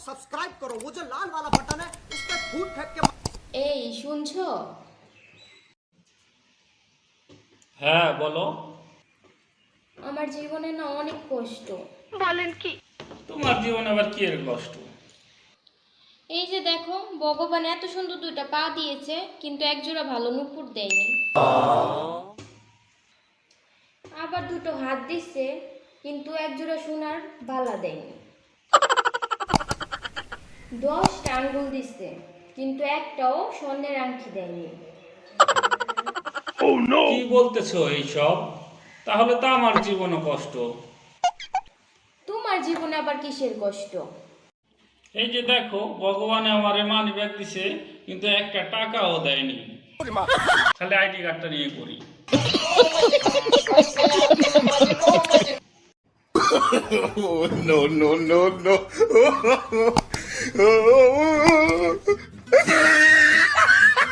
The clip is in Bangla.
सब्सक्राइब करो वो जो लाल वाला बटन है उस पर फूट फेंक के এই শুনছো হ্যাঁ বলো আমার জীবনে না অনেক কষ্ট তোমার জীবনে আবার কি এর কষ্ট এই যে দেখো ভগবান এত সুন্দর দুইটা পা দিয়েছে কিন্তু একজোড়া ভালো নুপুর দেয়নি আবার দুটো হাত দিচ্ছে কিন্তু একজোড়া সোনার বালা দেয়নি দশটা আঙ্গুল দিচ্ছে কিন্তু একটাও স্বর্ণের আংটি দেয়নি। কি বলতেছো এইসব? তাহলে তো আমার জীবনও কষ্ট। তোমার জীবনে আবার কিসের কষ্ট? এই যে দেখো ভগবান আমারে মানি ব্যাগ দিছে কিন্তু একটা টাকাও দেয়নি। খালি আইডি কার্ডটা নিয়ে করি no, no, no, no. Uh,